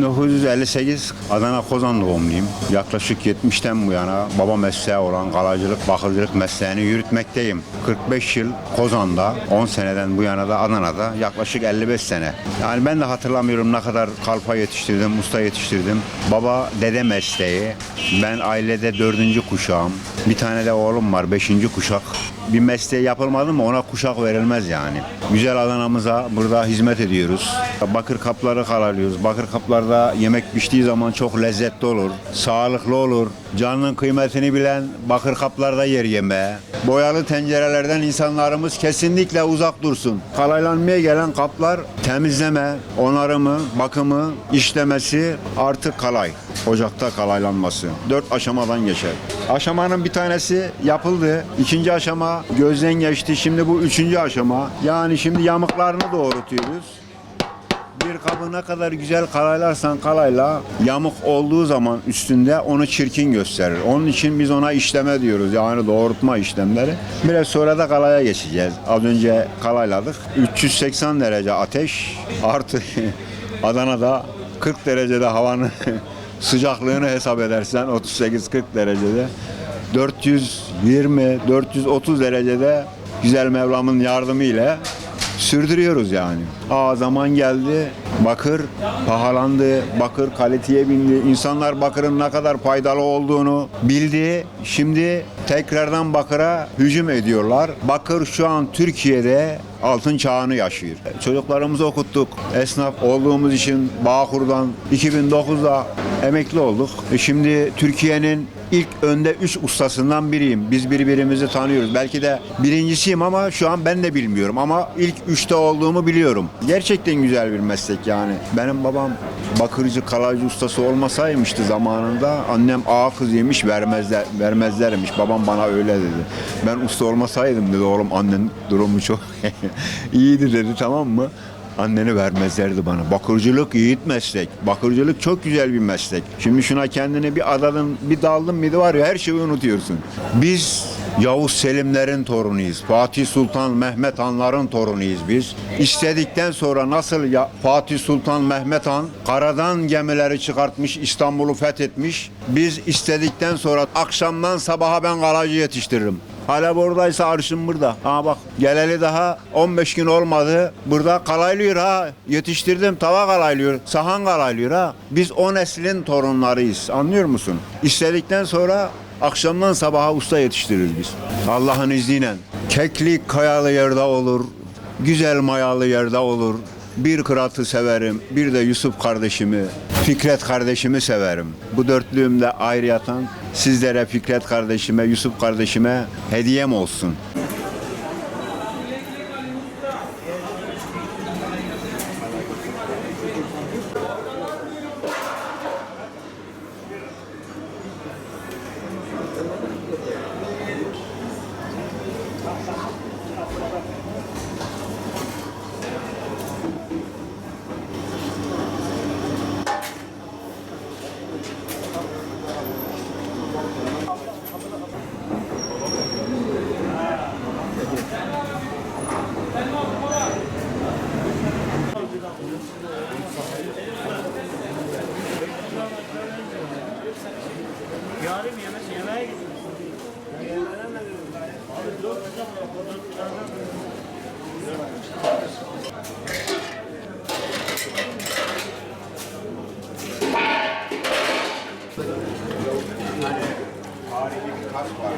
...1958 Adana Kozan doğumluyum. Yaklaşık 70'ten bu yana baba mesleği olan kalacılık, bakırcılık mesleğini yürütmekteyim. 45 yıl Kozan'da, 10 seneden bu yana da Adana'da yaklaşık 55 sene. Yani ben de hatırlamıyorum ne kadar kalfa yetiştirdim, usta yetiştirdim. Baba dede mesleği, ben ailede dördüncü kuşağım. Bir tane de oğlum var, beşinci kuşak. Bir mesleği yapılmadı mı ona kuşak verilmez yani. Güzel Adana'mıza burada hizmet ediyoruz. Bakır kapları karalıyoruz. Bakır kaplarda yemek piştiği zaman çok lezzetli olur. Sağlıklı olur. Canının kıymetini bilen bakır kaplarda yer yemeğe. Boyalı tencerelerden insanlarımız kesinlikle uzak dursun. Kalaylanmaya gelen kaplar temizleme, onarımı, bakımı, işlemesi artık kalay. Ocakta kalaylanması. Dört aşamadan geçer. Aşamanın bir tanesi yapıldı. İkinci aşama gözden geçti. Şimdi bu üçüncü aşama. Yani şimdi yamuklarını doğrultuyoruz. Bir kabı ne kadar güzel kalaylarsan kalayla yamuk olduğu zaman üstünde onu çirkin gösterir. Onun için biz ona işleme diyoruz. Yani doğrultma işlemleri. Biraz sonra da kalaya geçeceğiz. Az önce kalayladık. 380 derece ateş artı Adana'da 40 derecede havanın sıcaklığını hesap edersen 38-40 derecede 420 430 derecede güzel Mevlam'ın yardımı ile sürdürüyoruz yani. Aa zaman geldi. Bakır pahalandı. Bakır kaliteye bindi. İnsanlar bakırın ne kadar faydalı olduğunu bildi. Şimdi tekrardan bakıra hücum ediyorlar. Bakır şu an Türkiye'de altın çağını yaşıyor. Çocuklarımızı okuttuk. Esnaf olduğumuz için Bağkur'dan 2009'da emekli olduk. E şimdi Türkiye'nin ilk önde üç ustasından biriyim. Biz birbirimizi tanıyoruz. Belki de birincisiyim ama şu an ben de bilmiyorum. Ama ilk üçte olduğumu biliyorum. Gerçekten güzel bir meslek yani. Benim babam bakırcı, kalaycı ustası olmasaymıştı zamanında annem ağa kız yemiş vermezler, vermezlermiş. Babam bana öyle dedi. Ben usta olmasaydım dedi oğlum annen durumu çok iyiydi dedi tamam mı? Anneni vermezlerdi bana. Bakırcılık yiğit meslek. Bakırcılık çok güzel bir meslek. Şimdi şuna kendini bir adadın, bir daldın mıydı var ya her şeyi unutuyorsun. Biz Yavuz Selimlerin torunuyuz. Fatih Sultan Mehmet Hanların torunuyuz biz. İstedikten sonra nasıl ya Fatih Sultan Mehmet Han karadan gemileri çıkartmış, İstanbul'u fethetmiş. Biz istedikten sonra akşamdan sabaha ben kalacı yetiştiririm. Hala buradaysa arşım burada. Ha bak geleli daha 15 gün olmadı. Burada kalaylıyor ha. Yetiştirdim tava kalaylıyor. Sahan kalaylıyor ha. Biz o neslin torunlarıyız. Anlıyor musun? İstedikten sonra akşamdan sabaha usta yetiştiririz biz. Allah'ın izniyle. Keklik kayalı yerde olur. Güzel mayalı yerde olur. Bir Kırat'ı severim. Bir de Yusuf kardeşimi, Fikret kardeşimi severim. Bu dörtlüğümde ayrı yatan sizlere Fikret kardeşime, Yusuf kardeşime hediyem olsun. Tarihi bir kas var.